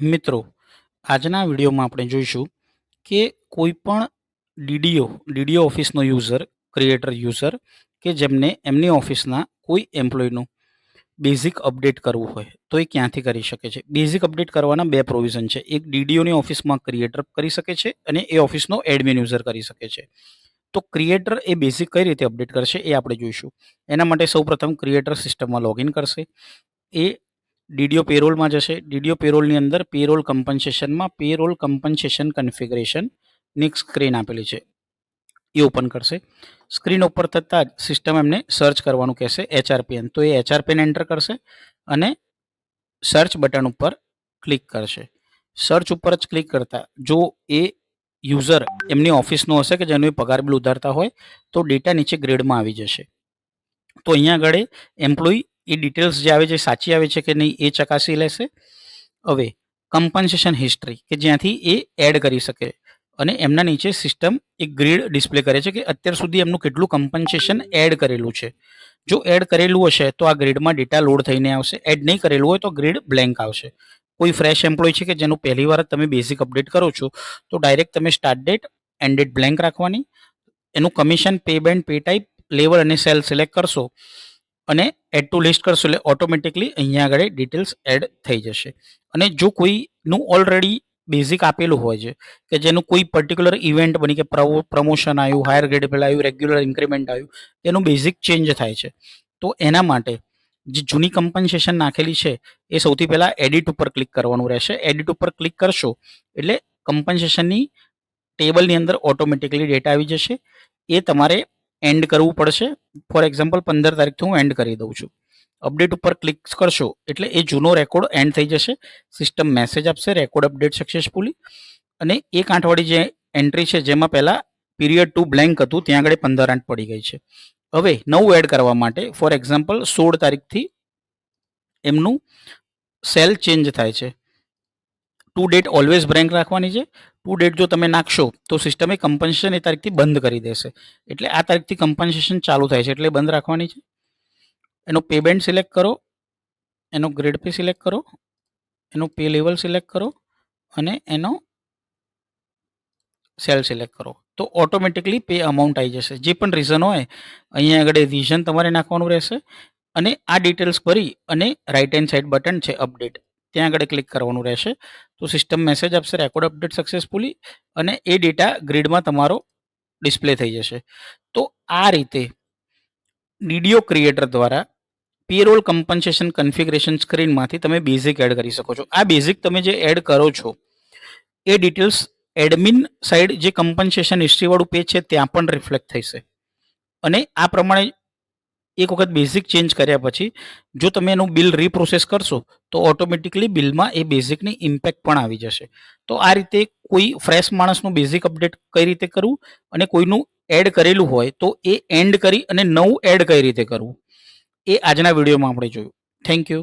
મિત્રો, આજના વિડીયોમાં આપણે જોઈશું કે કોઈ પણ ડીડીઓ ડીડીઓ ઓફિસનો યુઝર, ક્રિએટર યુઝર કે જેમને એમની ઓફિસના કોઈ એમ્પ્લોયનું બેઝિક અપડેટ કરવું હોય તો એ ક્યાંથી કરી શકે છે? બેઝિક અપડેટ કરવાના બે પ્રોવિઝન છે. એક ડીડીઓની ઓફિસમાં ક્રિએટર કરી શકે છે અને એ ઓફિસનો એડમિન યુઝર કરી શકે છે. તો ક્રિએટર એ બેઝિક કઈ રીતે અપડેટ કરશે એ આપણે જોઈશું. એના માટે સૌપ્રથમ ક્રિએટર સિસ્ટમમાં લોગિન કરશે. એ ડીડીઓ પેરોલમાં જશે. ડીડીઓ પેરોલની અંદર પેરોલ કમ્પન્સેશનમાં પેરોલ કમ્પન્સેશન કન્ફિગરેશનની સ્ક્રીન આપેલી છે. એ ઓપન કરશે. સ્ક્રીન ઉપર થતાં જ સિસ્ટમ એમને સર્ચ કરવાનું કહેશે એચઆરપીએન તો એ એચઆરપીએન એન્ટર કરશે અને સર્ચ બટન ઉપર ક્લિક કરશે. સર્ચ ઉપર જ ક્લિક કરતા જો એ યુઝર એમની ઓફિસનો હશે કે જેનું એ પગાર બિલ ઉધારતા હોય તો ડેટા નીચે ગ્રેડમાં આવી જશે. તો અહીંયા આગળ એમ્પ્લોય એ ડિટેલ્સ જે આવે છે સાચી આવે છે કે નહીં એ ચકાસી લેશે. હવે કમ્પન્સેશન હિસ્ટ્રી કે જ્યાંથી એ એડ કરી શકે અને એમના નીચે સિસ્ટમ એક ગ્રીડ ડિસ્પ્લે કરે છે કે અત્યાર સુધી એમનું કેટલું કમ્પન્સેશન એડ કરેલું છે. જો એડ કરેલું હશે તો આ ગ્રીડમાં ડેટા લોડ થઈને આવશે. એડ નહીં કરેલું હોય તો ગ્રીડ બ્લેન્ક આવશે. કોઈ ફ્રેશ એમ્પ્લોય છે કે જેનું પહેલી વાર તમે બેઝિક અપડેટ કરો છો, તો ડાયરેક્ટ તમે start date end date blank રાખવાની. એનું commission pay band pay type level અને સેલ સિલેક્ટ કરશો. અને એડ ટુ લિસ્ટ કરશો એટલે ઓટોમેટિકલી અહીંયા આગળ ડિટેલ્સ એડ થઈ જશે. અને જો કોઈનું ઓલરેડી બેઝિક આપેલું હોય છે, કે જેનું કોઈ પર્ટિક્યુલર ઇવેન્ટ બની કે પ્રમોશન આવ્યું હાયર ગ્રેડ પહેલાં આવ્યું રેગ્યુલર ઇન્ક્રીમેન્ટ આવ્યું, તેનું બેઝિક ચેન્જ થાય છે. તો એના માટે જે જૂની કમ્પન્સેશન નાખેલી છે, એ સૌથી પહેલાં એડિટ ઉપર ક્લિક કરવાનું રહેશે. એડિટ ઉપર ક્લિક કરશો એટલે કમ્પન્સેશનની ટેબલની અંદર ઓટોમેટિકલી ડેટા આવી જશે. એ તમારે એન્ડ કરવું પડશે. ફોર એક્ઝામ્પલ પંદર તારીખથી હું એન્ડ કરી દઉં છું. અપડેટ ઉપર ક્લિક કરશો એટલે એ જૂનો રેકોર્ડ એન્ડ થઈ જશે. સિસ્ટમ મેસેજ આપશે રેકોર્ડ અપડેટ સક્સેસફુલી અને એક આઠવાળી જે એન્ટ્રી છે, જેમાં પહેલાં પીરિયડ ટુ બ્લેન્ક હતું, ત્યાં આગળ પંદર આઠ પડી ગઈ છે. હવે નવું એડ કરવા માટે ફોર એક્ઝામ્પલ સોળ તારીખથી એમનું સેલ ચેન્જ થાય છે. ટુ ડેટ ઓલવેઝ બ્રેન્ક રાખવાની છે. ટુ ડેટ જો તમે નાખશો, તો સિસ્ટમે કમ્પન્સેશન એ તારીખથી બંધ કરી દેશે. એટલે આ તારીખથી કમ્પન્સેશન ચાલુ થાય છે. એટલે બંધ રાખવાની છે. એનો પેમેન્ટ સિલેક્ટ કરો, એનો ગ્રેડ પે સિલેક્ટ કરો, એનો પે લેવલ સિલેક્ટ કરો, અને એનો સેલ સિલેક્ટ કરો. તો ઓટોમેટિકલી પે અમાઉન્ટ આવી જશે. જે પણ રીઝન હોય, અહીંયા આગળ રીઝન તમારે નાખવાનું રહેશે. અને આ ડિટેલ્સ ભરી અને રાઈટ હેન્ડ સાઈડ બટન છે અપડેટ ત્યાં આગળ ક્લિક કરવાનું રહેશે. તો સિસ્ટમ મેસેજ આપશે રેકોર્ડ અપડેટ સક્સેસફુલી અને એ ડેટા ગ્રીડમાં તમારો ડિસ્પ્લે થઈ જશે. તો આ રીતે ડીડીઓ ક્રિએટર દ્વારા પેરોલ કમ્પન્સેશન કન્ફિગરેશન સ્ક્રીનમાંથી તમે બેઝિક એડ કરી શકો છો. આ બેઝિક તમે જે એડ કરો છો, એ ડિટેલ્સ એડમિન સાઇડ જે કમ્પન્સેશન હિસ્ટ્રીવાળું પેજ છે, ત્યાં પણ રિફ્લેક્ટ થશે અને આ પ્રમાણે એક વખત બેઝિક ચેન્જ કર્યા પછી, જો તમે એનું બિલ રીપ્રોસેસ કરશો, તો ઓટોમેટિકલી બિલમાં એ બેઝિકની ઇમ્પેક્ટ પણ આવી જશે. તો આ રીતે કોઈ ફ્રેશ માણસનું બેઝિક અપડેટ કઈ રીતે કરવું અને કોઈનું એડ કરેલું હોય, તો એ એન્ડ કરી અને નવું એડ કઈ રીતે કરવું? એ આજના વિડીયોમાં આપણે જોયું. Thank you